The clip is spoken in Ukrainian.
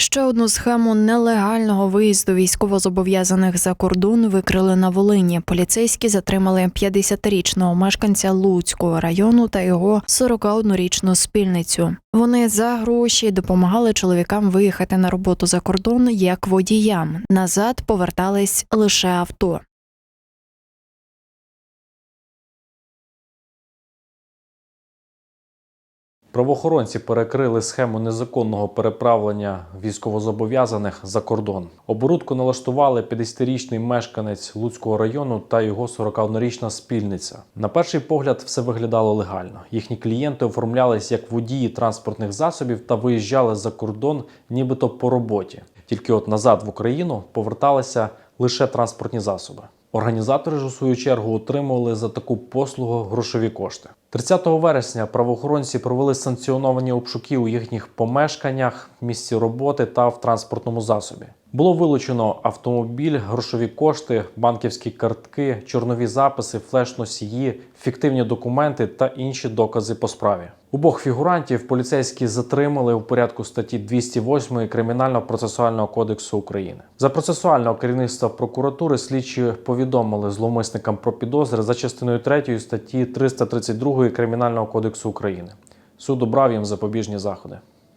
Ще одну схему нелегального виїзду військовозобов'язаних за кордон викрили на Волині. Поліцейські затримали 50-річного мешканця Луцького району та його 41-річну спільницю. Вони за гроші допомагали чоловікам виїхати на роботу за кордон як водіям. Назад повертались лише авто. Правоохоронці перекрили схему незаконного переправлення військовозобов'язаних за кордон. Оборудку налаштували 50-річний мешканець Луцького району та його 41-річна спільниця. На перший погляд все виглядало легально. Їхні клієнти оформлялись як водії транспортних засобів та виїжджали за кордон, нібито по роботі. Тільки от назад в Україну поверталися лише транспортні засоби. Організатори ж у свою чергу отримували за таку послугу грошові кошти. 30 вересня правоохоронці провели санкціоновані обшуки у їхніх помешканнях, місці роботи та в транспортному засобі. Було вилучено автомобіль, грошові кошти, банківські картки, чорнові записи, флеш-носії, фіктивні документи та інші докази по справі. Обох фігурантів поліцейські затримали у порядку статті 208 Кримінально-процесуального кодексу України. За процесуального керівництва прокуратури слідчі повідомили зловмисникам про підозри за частиною 3 статті 332 Кримінального кодексу України. Суд обрав їм запобіжні заходи.